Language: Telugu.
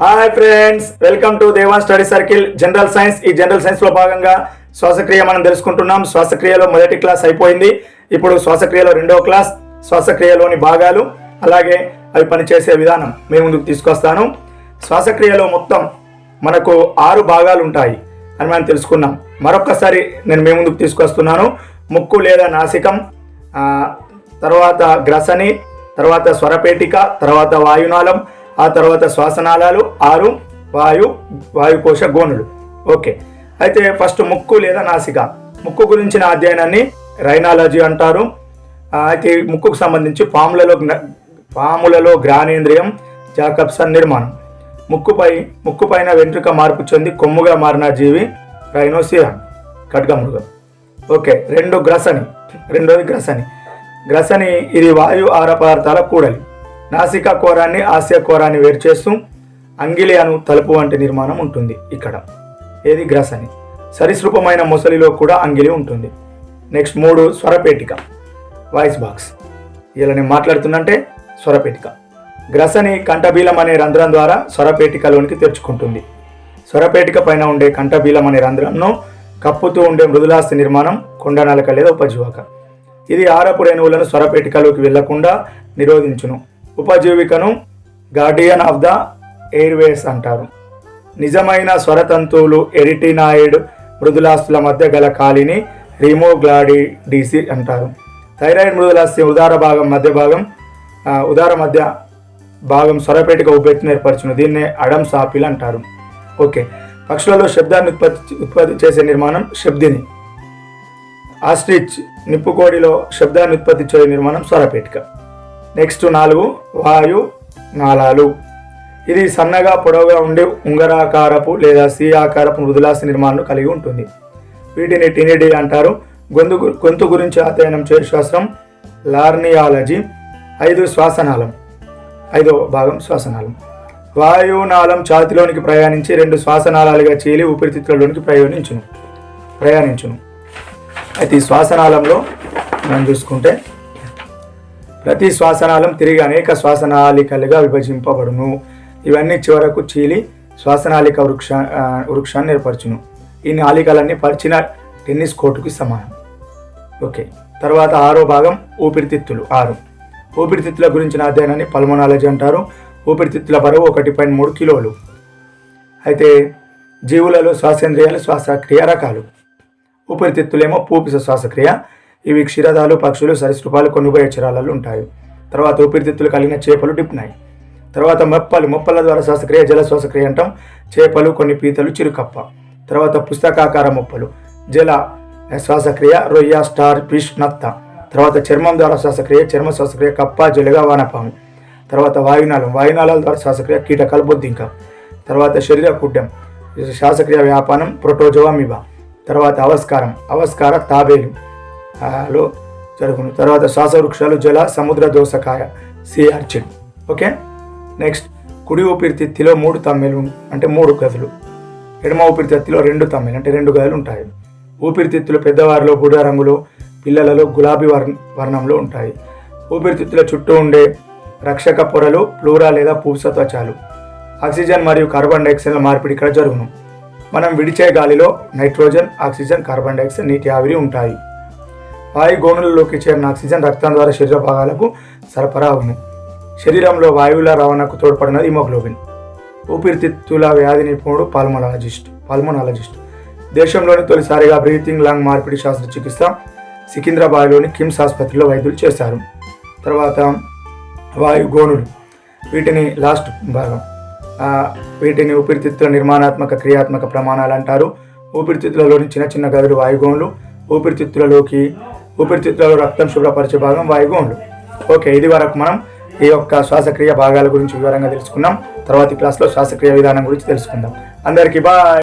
Hi friends welcome to Devan study circle. General science ఈ జనరల్ సైన్స్లో భాగంగా శ్వాసక్రియ మనం తెలుసుకుంటున్నాం. శ్వాసక్రియలో మొదటి క్లాస్ అయిపోయింది. ఇప్పుడు శ్వాసక్రియలో రెండో క్లాస్ శ్వాసక్రియలోని భాగాలు అలాగే అవి పనిచేసే విధానం మీ ముందుకు తీసుకొస్తాను. శ్వాసక్రియలో మొత్తం మనకు ఆరు భాగాలు ఉంటాయి అని మనం తెలుసుకున్నాం. మరొక్కసారి నేను మీ ముందుకు తీసుకొస్తున్నాను. ముక్కు లేదా నాసికం తర్వాత గ్రసని తర్వాత స్వరపేటిక తర్వాత వాయునాళం ఆ తర్వాత శ్వాసనాళాలు ఆరు వాయు వాయుకోశ గోనులు. ఓకే. అయితే ఫస్ట్ ముక్కు లేదా నాసిక. ముక్కు గురించిన అధ్యయనాన్ని రైనాలజీ అంటారు. అయితే ముక్కుకు సంబంధించి పాములలో పాములలో గ్రానేంద్రియం జాకబ్సన్ నిర్మాణం. ముక్కుపై ముక్కుపైన వెంట్రుక మార్పు చెంది కొమ్ముగా మారిన జీవి రైనోసిరాన్ ఖడ్గమృగం. ఓకే. రెండు గ్రసని రెండోది గ్రసని. గ్రసని ఇది వాయు ఆహార పదార్థాల కూడలి. నాసికా కోరాన్ని ఆసియా కోరాన్ని వేరు చేస్తూ అంగిలి అను తలుపు వంటి నిర్మాణం ఉంటుంది ఇక్కడ. ఏది గ్రసని? సరీసృపమైన మొసలిలో కూడా అంగిలి ఉంటుంది. నెక్స్ట్ మూడు స్వరపేటిక. Voice box. ఇలా నేను మాట్లాడుతున్నంటే స్వరపేటిక. గ్రసని కంఠబీలం అనే రంధ్రం ద్వారా స్వరపేటికలోనికి తెరుచుకుంటుంది. స్వరపేటిక పైన ఉండే కంఠబీలం అనే రంధ్రంను కప్పుతూ ఉండే మృదులాస్తి నిర్మాణం కొండనలక లేదా ఉపజీవక. ఇది ఆరపు రేణువులను స్వరపేటికలోకి వెళ్ళకుండా నిరోధించును. ఉపజీవికను గార్డియన్ ఆఫ్ ద ఎయిర్వేస్ అంటారు. నిజమైన స్వరతంతువులు ఎరిటినాయిడ్ మృదులాస్తుల మధ్య గల ఖాళీని రిమోగ్లాడిడిసి అంటారు. థైరాయిడ్ మృదులాస్తి ఉదార భాగం మధ్య భాగం ఉదార మధ్య భాగం స్వరపేటిక ఉబ్బెత్తును ఏర్పరచును. దీన్నే అడమ్ సాపిల్ అంటారు. ఓకే. పక్షులలో శబ్దాన్ని ఉత్పత్తి ఉత్పత్తి చేసే నిర్మాణం శబ్దిని. ఆస్ట్రిచ్ నిప్పుకోడిలో శబ్దాన్ని ఉత్పత్తి చేసే నిర్మాణం స్వరపేటిక. నెక్స్ట్ నాలుగు వాయు నాళాలు. ఇది సన్నగా పొడవుగా ఉండే ఉంగరాకారపు లేదా సి ఆకారపు మృదులాస నిర్మాణం కలిగి ఉంటుంది. వీటిని టినిడి అంటారు. గొంతు గొంతు గురించి అధ్యయనం చేయు శాస్త్రం లార్నియాలజీ. ఐదు శ్వాసనాళం. ఐదో భాగం శ్వాసనాళం. వాయునాళం ఛాతిలోనికి ప్రయాణించి రెండు శ్వాసనాళాలుగా చీలి ఊపిరితిత్తులలోనికి ప్రయాణించును ప్రయాణించును. అయితే ఈ శ్వాసనాళంలో మనం చూసుకుంటే ప్రతి శ్వాసనాళం తిరిగి అనేక శ్వాసనాళికలుగా విభజింపబడును. ఇవన్నీ చివరకు చీలి శ్వాసనాళిక వృక్ష వృక్షాన్ని ఏర్పరచును. ఈ నాళికలన్నీ పరిచిన టెన్నిస్ కోర్టుకి సమానం. ఓకే. తర్వాత ఆరో భాగం ఊపిరితిత్తులు ఆరు. ఊపిరితిత్తుల గురించిన అధ్యయనాన్ని పల్మనాలజీ అంటారు. ఊపిరితిత్తుల బరువు ఒకటి పాయింట్ మూడు కిలోలు. అయితే జీవులలో శ్వాసేంద్రియాలు శ్వాసక్రియ రకాలు. ఊపిరితిత్తులేమో పూపిస శ్వాసక్రియ ఇవి క్షీరదాలు పక్షులు సరీసృపాలు కొనుగోయే ఉభయచరాలలో ఉంటాయి. తర్వాత ఊపిరితిత్తులు కలిగిన చేపలు డిప్నాయి. తర్వాత మొప్పలు మొప్పల ద్వారా శ్వాసక్రియ జల శ్వాసక్రియ అంటాం. చేపలు కొన్ని పీతలు చిరుకప్ప. తర్వాత పుస్తకాకార మొప్పలు. జల శ్వాసక్రియ రొయ్య స్టార్ ఫిష్ నత్త. తర్వాత చర్మం ద్వారా శ్వాసక్రియ చర్మ శ్వాసక్రియ కప్ప జలగా వానపాము. తర్వాత వాయునాళం. వాయునాళాల ద్వారా శ్వాసక్రియ కీటకాలు బొద్దింక. తర్వాత శరీర కుడ్డం. ఇది శ్వాసక్రియ వ్యాపారం ప్రోటోజోవా మిబా తర్వాత అవస్కారం. అవస్కార తాబేలు. లో జరుగును. తర్వాత శ్వాస వృక్షాలు జల సముద్ర దోసకాయ సీ అర్చిన్ ఓకే? నెక్స్ట్ కుడి ఊపిరితిత్తిలో మూడు తమ్మెలు అంటే మూడు గదులు. ఎడమ ఊపిరితిత్తిలో రెండు తమ్మెలు అంటే రెండు గదులు ఉంటాయి. ఊపిరితిత్తులు పెద్దవారిలో బుడ రంగులో పిల్లలలో గులాబీ వర్ణ వర్ణంలో ఉంటాయి. ఊపిరితిత్తుల చుట్టూ ఉండే రక్షక పొరలు ప్లూరా లేదా పూస త్వచాలు. ఆక్సిజన్ మరియు కార్బన్ డైఆక్సైడ్ల మార్పిడి ఇక్కడ జరుగును. మనం విడిచే గాలిలో నైట్రోజన్ ఆక్సిజన్ కార్బన్ డైఆక్సైడ్ నీటి ఆవిరి ఉంటాయి. వాయు గోనులలోకి చేరిన ఆక్సిజన్ రక్తం ద్వారా శరీర భాగాలకు సరఫరా అవును. శరీరంలో వాయువుల రవాణాకు తోడ్పడినది హిమోగ్లోబిన్. ఊపిరితిత్తుల వ్యాధి నిపుణుడు పాల్మనాలజిస్ట్ పాల్మనాలజిస్ట్. దేశంలోని తొలిసారిగా బ్రీతింగ్ లాంగ్ మార్పిడి శస్త్రచికిత్స సికింద్రాబాద్లోని కిమ్స్ ఆసుపత్రిలో వైద్యులు చేశారు. తర్వాత వాయు గోనులు. వీటిని లాస్ట్ భాగం. వీటిని ఊపిరితిత్తుల నిర్మాణాత్మక క్రియాత్మక ప్రమాణాలు అంటారు. ఊపిరితిత్తులలోని చిన్న చిన్న గదులు వాయుగోనులు ఊపిరితిత్తులలోకి ఊపిరితిత్తులలో రక్తం శుభ్రపరిచే భాగం వాయుగుండు ఓకే ఇది వరకు మనం ఈ యొక్క శ్వాసక్రియ భాగాల గురించి వివరంగా తెలుసుకున్నాం. తర్వాతి క్లాస్లో శ్వాసక్రియ విధానం గురించి తెలుసుకుందాం. అందరికీ బాయ్